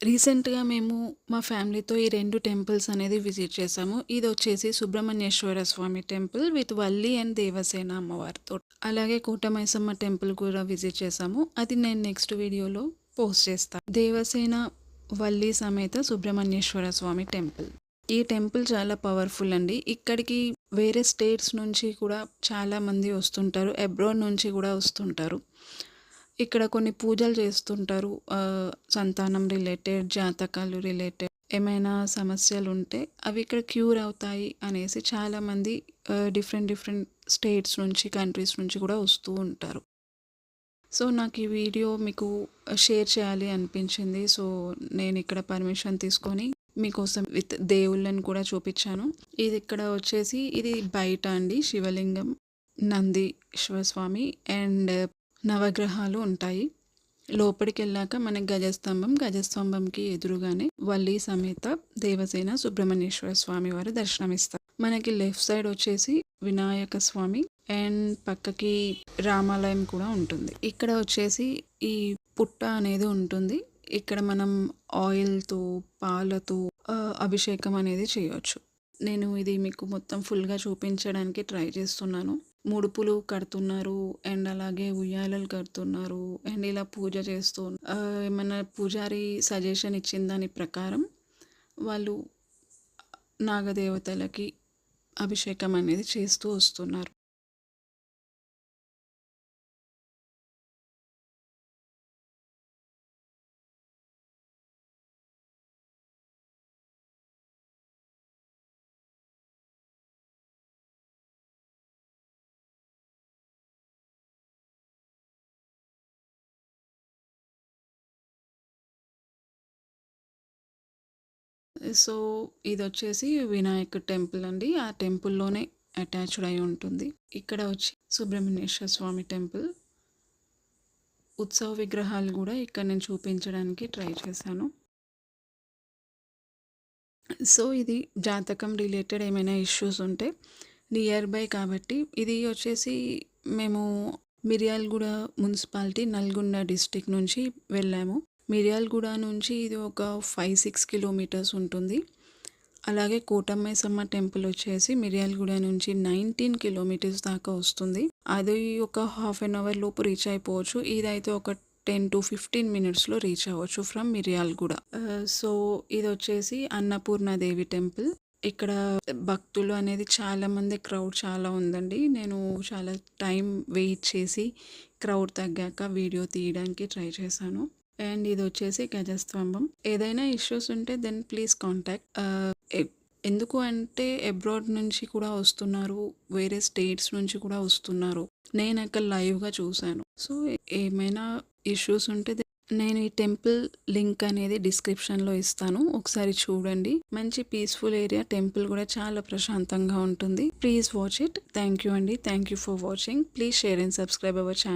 రీసెంట్‌గా మేము మా ఫ్యామిలీతో ఈ రెండు టెంపుల్స్ అనేది విజిట్ చేసాము. ఇది వచ్చేసి Subrahmanyeswara Swamy temple with Valli and Devasena అమ్మవారితో. అలాగే కోటమైసమ్మ టెంపుల్ కూడా విజిట్ చేసాము. అది నేను నెక్స్ట్ వీడియోలో పోస్ట్ చేస్తాను దేవసేన వల్లి సమేత సుబ్రహ్మణ్యేశ్వర స్వామి టెంపుల్. ఈ టెంపుల్ చాలా పవర్‌ఫుల్ అండి. ఇక్కడికి వేరే స్టేట్స్ నుంచి కూడా చాలామంది వస్తుంటారు. అబ్రాడ్ నుంచి కూడా వస్తుంటారు. ఇక్కడ కొన్ని పూజలు చేస్తుంటారు. సంతానం రిలేటెడ్, జాతకాలు రిలేటెడ్ ఏమైనా సమస్యలు ఉంటే అవి ఇక్కడ క్యూర్ అవుతాయి అనేసి చాలామంది డిఫరెంట్ డిఫరెంట్ స్టేట్స్ నుంచి, కంట్రీస్ నుంచి కూడా వస్తూ ఉంటారు. సో, నాకు ఈ వీడియో మీకు షేర్ చేయాలి అనిపించింది. సో, నేను ఇక్కడ పర్మిషన్ తీసుకొని మీకోసం విత్ దేవుళ్ళని కూడా చూపించాను ఇది ఇక్కడ వచ్చేసి ఇది బయట అండి శివలింగం, నందీశ్వర స్వామి అండ్ నవగ్రహాలు ఉంటాయి. లోపలికి వెళ్ళాక మనకి గజస్తంభం, గజస్తంభంకి ఎదురుగానే వల్లి సమేత దేవసేన సుబ్రహ్మణ్యేశ్వర స్వామి వారు దర్శనమిస్తారు. మనకి లెఫ్ట్ సైడ్ వచ్చేసి వినాయక స్వామి అండ్ పక్కకి రామాలయం కూడా ఉంటుంది. ఇక్కడ వచ్చేసి ఈ పుట్ట అనేది ఉంటుంది. ఇక్కడ మనం ఆయిల్‌తో, పాలతో అభిషేకం అనేది చేయవచ్చు నేను ఇది మీకు మొత్తం ఫుల్‌గా చూపించడానికి ట్రై చేస్తున్నాను. ముడుపులు కడుతున్నారు అండ్ అలాగే ఉయ్యాలలు కడుతున్నారు అండ్ ఇలా పూజ చేస్తూ ఏమైనా ఏమన్నా పూజారి సజెషన్ ఇచ్చిన దాని ప్రకారం వాళ్ళు నాగదేవతలకి అభిషేకం అనేది చేస్తూ వస్తున్నారు. సో, ఇది వచ్చేసి వినాయక టెంపుల్ అండి. ఆ టెంపుల్‌లోనే అటాచ్డ్ అయి ఉంటుంది. ఇక్కడ వచ్చి సుబ్రహ్మణ్యేశ్వర స్వామి టెంపుల్. ఉత్సవ విగ్రహాలు కూడా ఇక్కడ నేను చూపించడానికి ట్రై చేశాను. సో, ఇది జాతకం రిలేటెడ్ ఏమైనా ఇష్యూస్ ఉంటే నియర్ బై కాబట్టి ఇది వచ్చేసి మేము మిర్యాలగూడ మున్సిపాలిటీ నల్గొండ డిస్ట్రిక్ట్ నుంచి వెళ్ళాము. మిర్యాలగూడ నుంచి ఇది ఒక 5, 6 కిలోమీటర్స్ ఉంటుంది. అలాగే కోటమ్మేసమ్మ టెంపుల్ వచ్చేసి మిర్యాలగూడ నుంచి 19 కిలోమీటర్స్ దాకా వస్తుంది. అది ఒక హాఫ్ అన్ అవర్ లోపు రీచ్ అయిపోవచ్చు. ఇదైతే ఒక 10-15 మినిట్స్‌లో రీచ్ అవ్వచ్చు ఫ్రమ్ మిర్యాలగూడ. సో ఇది వచ్చేసి అన్నపూర్ణాదేవి టెంపుల్. ఇక్కడ భక్తులు అనేది చాలామంది క్రౌడ్ చాలా ఉందండి. నేను చాలా టైం వెయిట్ చేసి క్రౌడ్ తగ్గాక వీడియో తీయడానికి ట్రై చేశాను. అండ్ ఇదొచ్చేసి గజస్తంభం. ఏదైనా ఇష్యూస్ ఉంటే దెన్ ప్లీజ్ కాంటాక్ట్. ఎందుకు అంటే అబ్రాడ్ నుంచి కూడా వస్తున్నారు. వేరే స్టేట్స్ నుంచి కూడా వస్తున్నారు. నేను అక్కడ లైవ్‌గా చూసాను. సో, ఏమైనా ఇష్యూస్ ఉంటే నేను ఈ టెంపుల్ లింక్ అనేది డిస్క్రిప్షన్‌లో ఇస్తాను. ఒకసారి చూడండి. మంచి పీస్‌ఫుల్ ఏరియా. టెంపుల్ కూడా చాలా ప్రశాంతంగా ఉంటుంది. Please watch it. Thank you అండి. Thank you for watching. Please share and subscribe our channel.